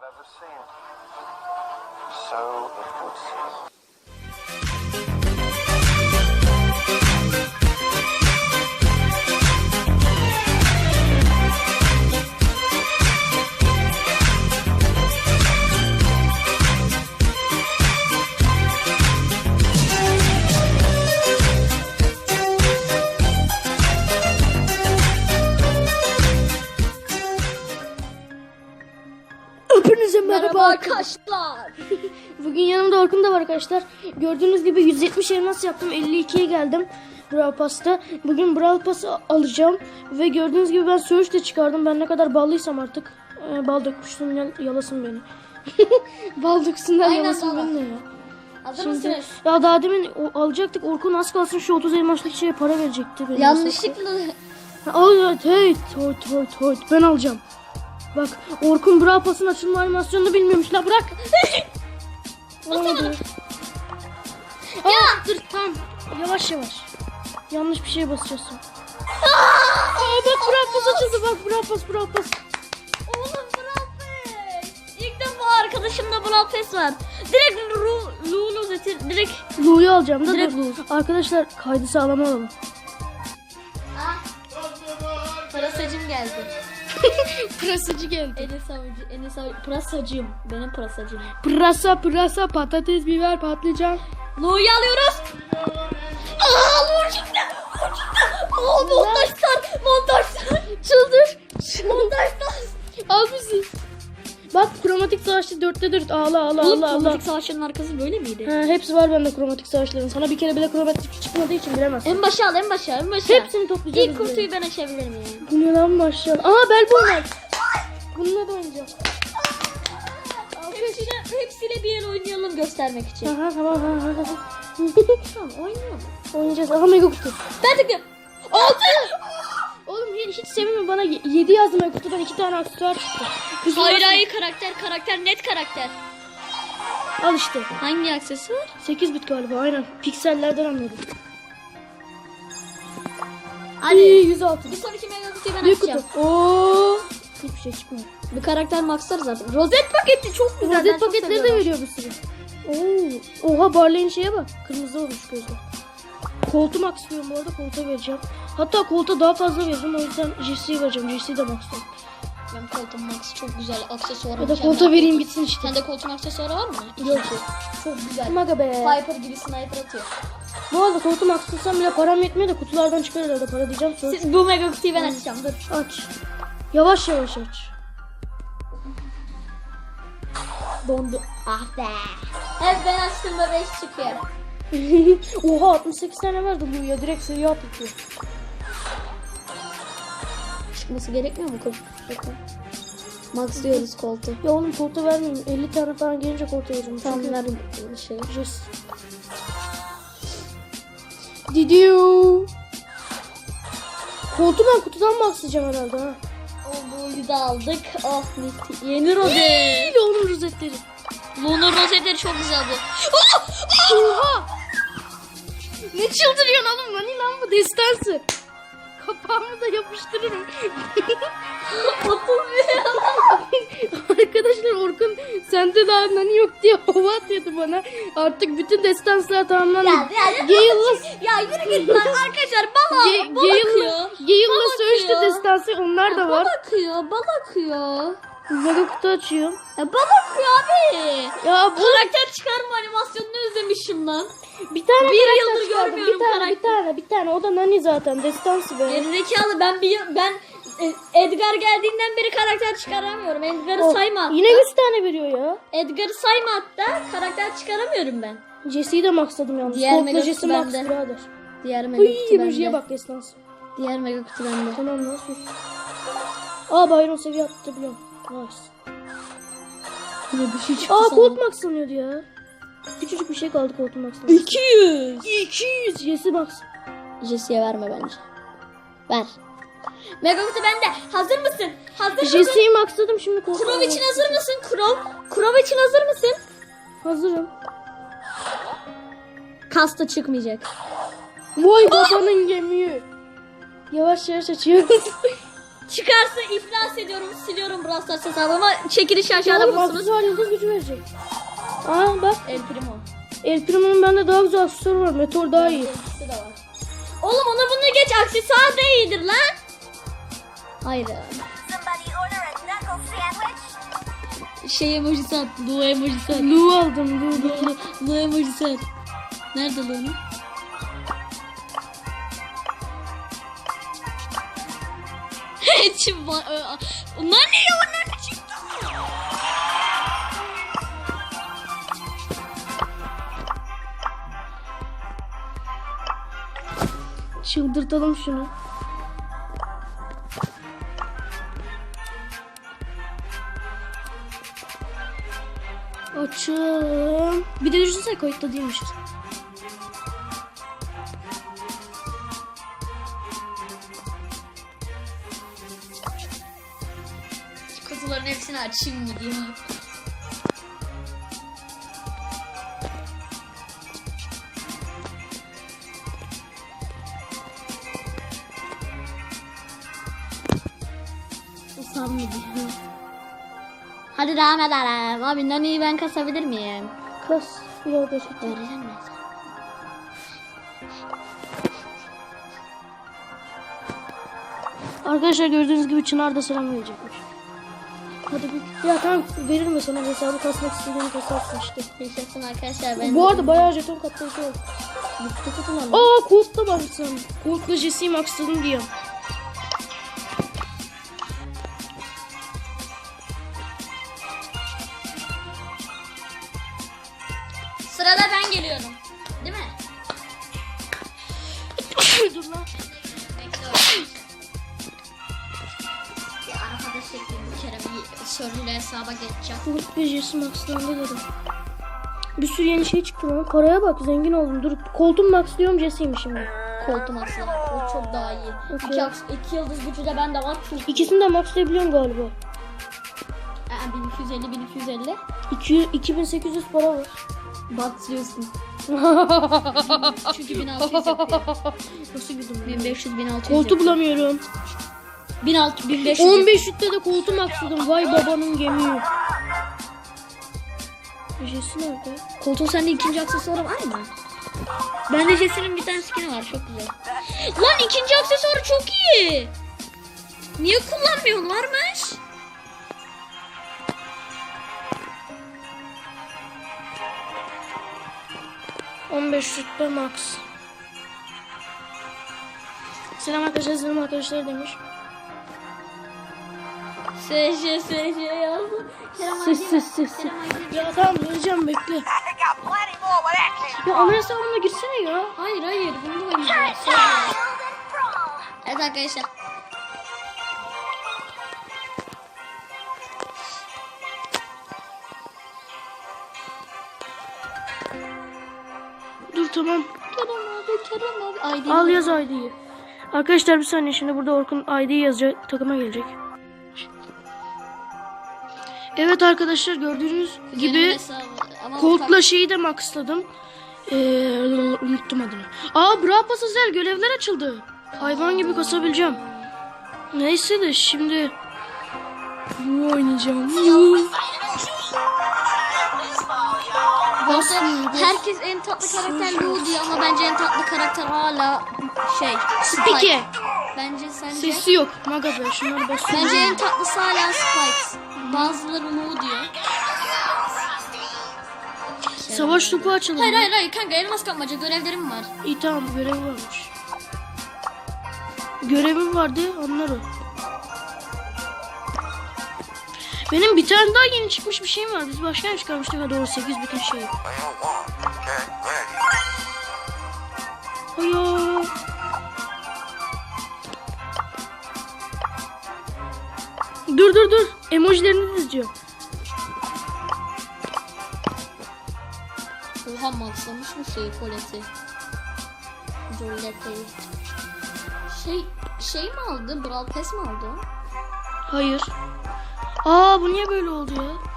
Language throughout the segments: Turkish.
I've ever seen. So it would seem. Bugün yanımda Orkun da var arkadaşlar. Gördüğünüz gibi 170 elmas yaptım. 52'ye geldim. Brawl Pass'ta. Bugün Brawl Pass'ı alacağım. Ve gördüğünüz gibi ben Surge de çıkardım. Ben ne kadar ballıysam artık. Ee, bal dökmüştüm. yal- Yalasın beni. bal döksünler yalasın baba. beni ya. Hazır Şimdi, mısınız? ya daha demin o- alacaktık. Orkun az kalsın şu 30 elmaslık şeye para verecekti. Yanlışlıkla. Al evet hey toy toy toy ben alacağım. Bak Orkun Brawl Pass'ın açılma animasyonunu bilmiyormuş la bırak. Olmadı. Aa, dur tamam yavaş yavaş. Yanlış bir şeye basacağız. Aa, bak Brawl Pass açıldı bak Brawl Pass Brawl Pass. Oğlum Brawl Pass. İlk defa arkadaşımda Brawl Pass var. Direkt Lu Lulu zaten direkt. Lu'yu alacağım da Direkt. Lu. Arkadaşlar kaydı sağlam alalım. Parasacım geldi. Pırasacı geldi. Enes avcı, Enes avcı. Pırasacım. Benim pırasacım. Pırasa pırasa patates biber patlıcan. Lu'yu alıyoruz. Aa Lu çıktı. Lu çıktı. Oo montaj star. Montaj star. Çıldır. Montaj star. Al bizi. Bak kromatik savaşçı dörtte dört ağla ağla Oğlum ağla ağla. kromatik savaşların arkası böyle miydi? Ha, hepsi var bende kromatik savaşların. Sana bir kere bile kromatik çıkmadığı için bilemezsin. En başa al en başa en başa. Hepsini toplayacağız. İlk kutuyu ben açabilir miyim? Bu ne lan maşallah. Aa bel boynar. Bununla da oynayacağım. Hepsine, hepsiyle bir el oynayalım göstermek için. Aha tamam tamam tamam. Tamam oynayalım. Oynayacağız. Aha mega kutu. Ben tıklıyorum. Altı. Oğlum hiç, hiç sevinme bana 7 yazdım mega kutudan 2 tane aksesuar çıktı. Kızım Hayır hayır karakter karakter net karakter. Al işte. Hangi aksesuar? 8 bit galiba aynen. Piksellerden anladım. Hadi. İyi 106. Bir sonraki mega kutuyu ben Büyük açacağım. kutu. Oo. Hiçbir şey çıkmıyor. Bu karakter maxlar zaten. Rozet paketi çok güzel. Rozet paketleri de veriyor bir sürü. Oo. Oha Barley'in şeye bak. Kırmızı olmuş gözler. Koltu max istiyorum bu arada kolta vereceğim. Hatta kolta daha fazla veririm o yüzden Jesse'yi vereceğim. Jesse'yi de max'ım. Ben koltuğum max çok güzel aksesuarı. Ya da kolta vereyim bitsin işte. Sende koltuğun aksesuarı var mı? Yok. Çok güzel. Maga be. Piper gibi sniper atıyor. Bu arada koltu max tutsam bile param yetmiyor da kutulardan çıkar herhalde para diyeceğim. Sonra Siz bu mega kutuyu ben açacağım. Dur. aç. Yavaş yavaş aç. Dondu. Ah be. Hep ben açtığımda 5 çıkıyor. Oha 68 tane verdi bu ya direkt seviye atlatıyor. Çıkması gerekmiyor mu kol? Bakın. Max diyoruz koltuğu. Ya oğlum kolta vermeyeyim 50 tane falan gelince kolta vereceğim. Tamam Çünkü- ver şey. Jess. Didiu. Koltuğu ben kutudan maxlayacağım herhalde ha. O boyu da aldık. Oh mis. Yeni rozet. Onun rozetleri. Lunar rozetleri çok güzel bu. Oha! Ne çıldırıyorsun oğlum lan lan bu destansı. Kapağımı da yapıştırırım. Arkadaşlar Orkun sende daha nani yok diye hava atıyordu bana. Artık bütün destanslar tamamlandı. Gale'la Ya yürü git lan arkadaşlar bal Ge- bal Gale'la akıyor. Bal Surge'de akıyor. destansı onlar da Bal var. akıyor, bal akıyor. Mega kutu açıyorum. Ya bal akıyor abi. Ya bu Karakter çıkarma animasyonunu özlemişim lan. bir tane Bir karakter yıldır çıkardım. görmüyorum bir tane, karakter. Bir tane bir tane o da nani zaten destansı be. Gerizekalı ben bir ben e, Edgar geldiğinden beri karakter çıkaramıyorum. Edgar'ı O, sayma hatta. Yine 100 tane veriyor ya. Edgar'ı sayma hatta karakter çıkaramıyorum ben. Jesse'yi de maxladım yalnız. Diğer mega Jesse max birader. Diğer mega Uy kutu bende. bak destansı. Diğer mega kutu bende. Tamam nasıl? Aa Byron seviye attı biliyorum. Nice. Yine bir şey çıktı Aa sana. Colt maxlanıyordu ya. Küçücük bir şey kaldı Colt'un maxlanması. 200. 200 Jesse max. Jesse'ye verme bence. Ver. Mega kutu bende. Hazır mısın? Hazır mısın? Jesse'yi maxladım şimdi Colt'u. Krov için hazır mısın? Krov. Krov için hazır mısın? Hazırım. Kasta çıkmayacak. Vay babanın gemiyi. Yavaş yavaş açıyoruz. Çıkarsa iflas ediyorum, siliyorum Brawl Stars hesabıma. Çekiliş aşağıda Oğlum bulursunuz. aksesuar yıldız gücü verecek. Aa bak El Primo. El Primo'nun bende daha güzel aksesuarı var. Meteor daha iyi. İkisi de var. Oğlum ona bunu geç aksesuar da iyidir lan. Hayır. Somebody order a knuckle sandwich? Şey emojisi at. Lu emojisi at. Lu aldım Lu Lu. Lu, Lu emojisi at. Nerede Lu'nun? A- Onlar ne ya? Onlar ne çıktı? Çıldırtalım şunu. Açım. Bir de düşünsene kayıtta değilmişiz. Kutuların hepsini açayım mı diyor. Hadi devam edelim. Abi Nani'yi ben kasabilir miyim? Kas. Biraz da çek. Vereceğim ben sana. Arkadaşlar gördüğünüz gibi Çınar da selam verecekmiş. Hadi bir... Ya tamam veririm de sana hesabı kasmak istediğini kasarsın işte. Yaşasın arkadaşlar ben. Bu arada bayağı jeton katlayıcı oldu. Bitti kutular. Aa Colt'ta var sanırım. Colt'la Jesse'yi maxladım diyor. Sırada ben geliyorum. Değil mi? Dur lan. Bekliyorum. Bir arkadaş ekleyeyim bir kere soruyla hesaba geçeceğim. Ve Jesse maxlandı dedim. Bir sürü yeni şey çıktı lan. Paraya bak zengin oldum. Dur Colt'un maxlıyorum Jesse'ymiş şimdi. Koltuğum aslında. O çok daha iyi. Okey. İki, aks- iki yıldız gücü de bende var. Çok İkisini de maxlayabiliyorum galiba. Ee, 1250 1250. 200, 2800 para var. Batıyorsun. Çünkü 1600 yapıyor. Nasıl güldüm ya? 1500 1600. Koltuğu bulamıyorum. 1600 1500. 15 litre de koltuğu maxladım. Vay babanın gemiyi. Jesse nerede? Koltuğun sende ikinci aksesuarı var mı? Bende Jesse'nin bir tane skin'i var çok güzel. Lan ikinci aksesuarı çok iyi. Niye kullanmıyorsun varmış? Hı. 15 rütbe max. Selam arkadaşlar, selam arkadaşlar demiş. SJ SJ yazdım. Sis. sis. Kerem Aydın- Ya tamam vereceğim bekle. I got plenty more where that came Ya ana hesabıma girsene ya. Hayır hayır bunu from. Brawl. Evet arkadaşlar. Dur tamam. Kerem abi Kerem abi. Al yaz ID'yi. Arkadaşlar bir saniye şimdi burada Orkun ID'yi yazacak takıma gelecek. Evet arkadaşlar gördüğünüz gibi Colt'la şeyi de maxladım. Ee, unuttum adını. Aa Brawl Pass özel görevler açıldı. Hayvan gibi kasabileceğim. Neyse de şimdi bu oynayacağım. Arada herkes en tatlı karakter Lou diyor ama bence en tatlı karakter hala şey Spike. Bence sence Sesi yok. Maga be şunları basıyorum. bence en tatlısı hala Spike. Bazıları Lou diyor. Savaş topu açalım. Hayır hayır hayır kanka elmas kapmaca görevlerim var. İyi tamam görev varmış. Görevim vardı onlar o. Benim bir tane daha yeni çıkmış bir şeyim var. Biz başka ne çıkarmıştık? Ha doğru 8 bütün şey. Hayır. Dur dur dur. Emojilerini dizeceğim. Oha maxlamış mı şeyi koleti? Jolette'yi. Şey şey mi aldı? Brawl Pass mi aldı? Hayır. Aa bu niye böyle oldu ya?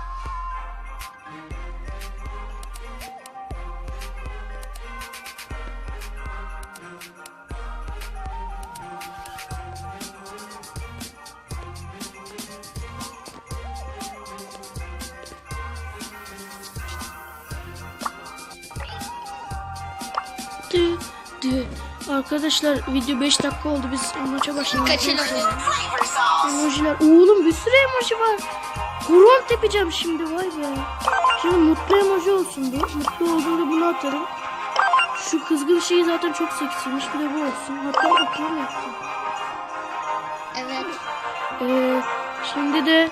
Arkadaşlar video 5 dakika oldu biz maça başladık. Kaçalım. Emojiler. Oğlum bir sürü emoji var. Horon tepeceğim şimdi vay be. Şimdi mutlu emoji olsun bu. Mutlu olduğunda bunu atarım. Şu kızgın şeyi zaten çok seksiymiş. Bir de bu olsun. Hatta okuyayım yaptım. Evet. Ee, şimdi de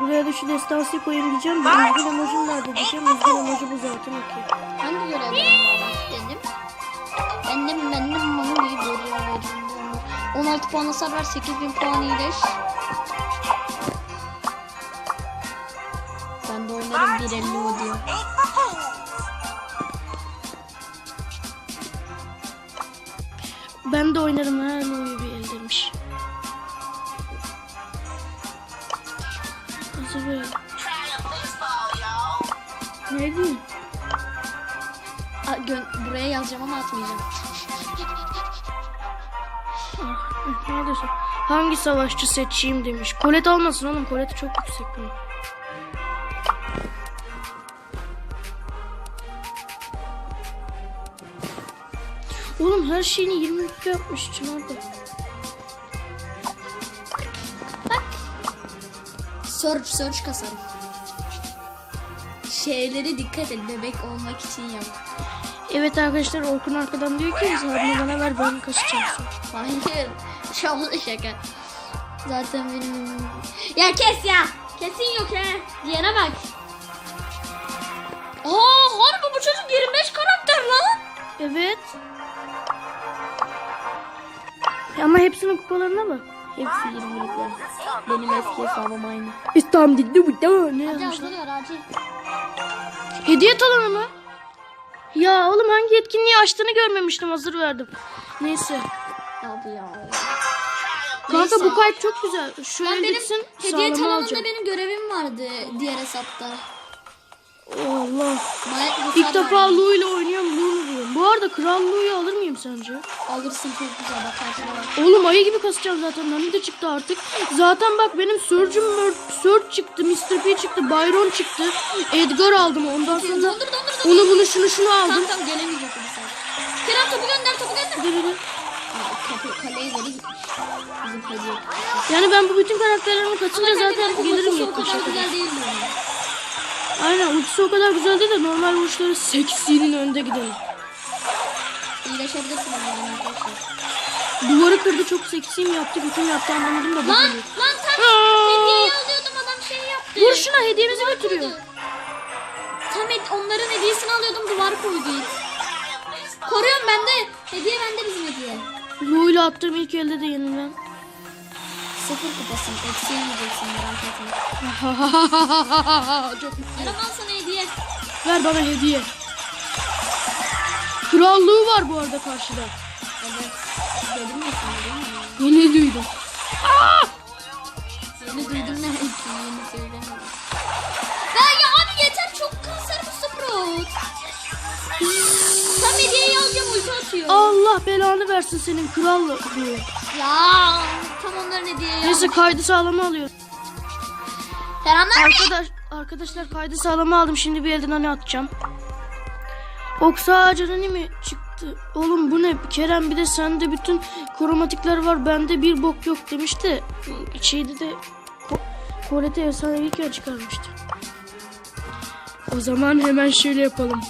buraya da şu destansı koyayım diyeceğim. Üzgün emojim nerede diyeceğim. Üzgün emoji bu zaten okey. Hangi görevlerim benim bana bir görevlerim var. 16 puan hasar ver 8000 puan iyileş. Ben de oynarım 1.50 o diyor. Ben de oynarım ha. Louis bir el demiş. Hazır ver. Ne diyeyim? Buraya yazacağım ama atmayacağım. Ne diyorsun? Hangi savaşçı seçeyim demiş. Kolet almasın oğlum. Koleti çok yüksek bunun. Oğlum her şeyini 20 rütbe yapmış Çınar da. Search search kasarım. Şeylere dikkat et bebek olmak için yap. Evet arkadaşlar Orkun arkadan diyor ki hesabını bana ver ben kasacağım sonra. Hayır. Şahlı şaka. Zaten benim... Ya kes ya. Kesin yok he. Diyene bak. Aa harbi bu çocuk 25 karakter lan. Evet. Ama hepsinin kupalarına bak. Hepsi 20'likler. Benim eski hesabım aynı. İslam dilli bu da ne hazırlıyor acil. Hediye talonu mu? Ya oğlum hangi etkinliği açtığını görmemiştim hazır verdim. Neyse. Abi ya. Kanka bu kayıt çok güzel. Şöyle Lan benim gitsin hediye sağlama benim görevim vardı diğer hesapta. Allah. Bana İlk defa Lu ile oynuyorum Lu mu diyorum. Bu arada Kral Lu'yu alır mıyım sence? Alırsın çok güzel bak karşına bak. Oğlum ayı gibi kasacağım zaten. Nami de çıktı artık. Zaten bak benim Surge'üm Mur- Surge çıktı. Mr. P çıktı. Byron çıktı. Edgar aldım. Ondan sonra Dondur dondur onu bunu şunu şunu aldım. Tamam tamam gelemeyecek o bir Kerem topu gönder topu gönder. Dı dı. Kaleye. Bizim. Yani ben bu bütün karakterlerimi katınca Ama zaten gelirim o 70'e kadar güzel? Aynen ultisi o kadar güzel değil de normal vuruşları seksinin önde gidelim. İyileşebilirsin o zaman arkadaşlar. Duvarı kırdı çok seksiyim yaptı. Bütün yaptı anlamadım da Lan lan Aa! hediyeyi alıyordum adam şey yaptı. Vur şuna hediyemizi Duvar götürüyor. koydu. Tam et, onların hediyesini alıyordum duvar koydu. Koruyorum ben de. Hediye bende bizim hediye. Lu ile attığım ilk elde de yenilmem. Sıfır kupasın. Eksi yemeyeceksin merak etme. çok Kerem al sana hediye. Ver bana hediye. Krallığı var bu arada karşıda. Evet. Dedim ya sana değil mi? Yeni duydum. Allah belanı versin senin krallığı. Ya tam onların hediyeyi Neyse kaydı sağlama alıyorum. Selamlar. Arkadaş, arkadaşlar kaydı sağlama aldım. Şimdi bir elden hani atacağım. Oksa ağacı hani mi çıktı? Oğlum bu ne? Kerem bir de sende bütün kromatikler var. Bende bir bok yok demişti. Şeyde de Kolete efsaneviyken çıkarmıştı. O zaman hemen şöyle yapalım.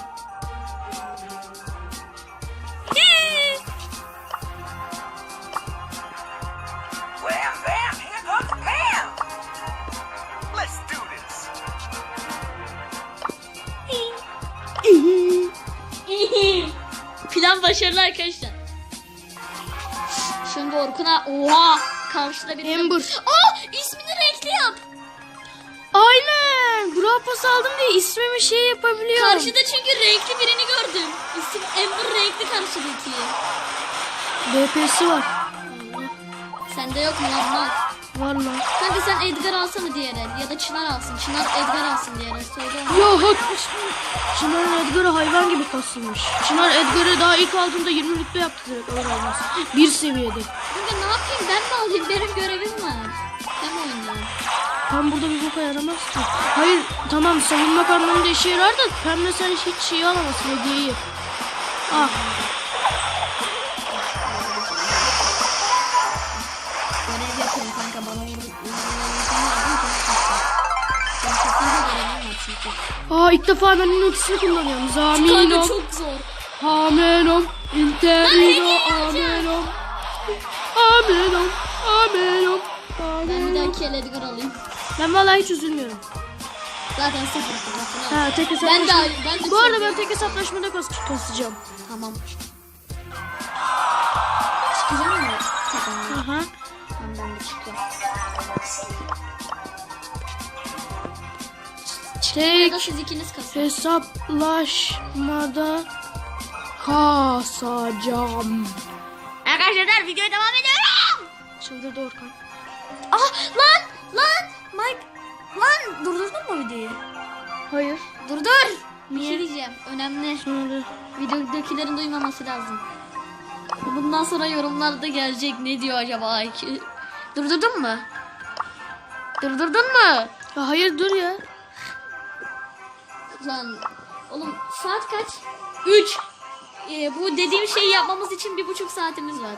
Karşıda bir Amber. Aa ismini renkli yap. Aynen. Brawl Pass aldım diye ismimi şey yapabiliyorum. Karşıda çünkü renkli birini gördüm. İsim Amber renkli karşıdaki. DPS'i var. Sende yok mu lan? Var lan. Kanka sen Edgar alsana diğer el ya da Çınar alsın. Çınar Edgar alsın diğer el. Söyle. Ya hakmış. Çınar Edgar'ı hayvan gibi kasılmış. Çınar Edgar'ı daha ilk aldığında 20 rütbe yaptı direkt alır almaz. Bir seviyede. Kanka ne yapayım ben mi alayım? Benim görevim var. Ben oynayayım. Tam burada bir boka yaramaz ki. Hayır tamam savunmak anlamında işe yarar da sen hiç şeyi alamazsın hediyeyi. Ah Aa ilk defa ben ultisini kullanıyorum. Kanka Zamino. çok zor. Amenom. Interino. hediye Amenom. Amenom. Amenom. Ben bir Amenom. dahaki el Edgar alayım. Ben vallahi hiç üzülmüyorum. Zaten sıfır. Ha tek Ben hesaplaşma. de ben de Bu arada ben tek hesaplaşmada kas kasacağım. Tamam. Çıkacağım mı? Tamam. Aha. Tamam ben de çıkıyorum. Tek siz ikiniz kasın. hesaplaşmada kasacağım. Arkadaşlar videoya devam ediyorum. Çıldırdı Orkan. Ah lan lan Mike lan durdurdun mu videoyu? Hayır. Durdur. Bir Niye? şey diyeceğim. Önemli. Sonra. Videodakilerin duymaması lazım. Bundan sonra yorumlarda gelecek ne diyor acaba? Durdurdun mu? Durdurdun mu? Ya hayır dur ya. Lan oğlum saat kaç? 3. Ee, bu dediğim şeyi yapmamız için bir buçuk saatimiz var.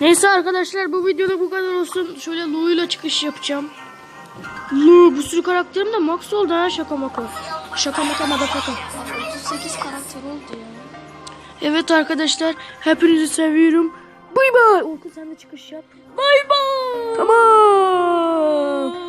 Neyse arkadaşlar bu videoda bu kadar olsun. Şöyle Lu ile çıkış yapacağım. Lu bu sürü karakterim de max oldu ha şaka maka. Şaka maka. Abi 38 karakter oldu ya. Evet arkadaşlar hepinizi seviyorum. Bay bay. Orkun sen de çıkış yap. Bay bay. Tamam.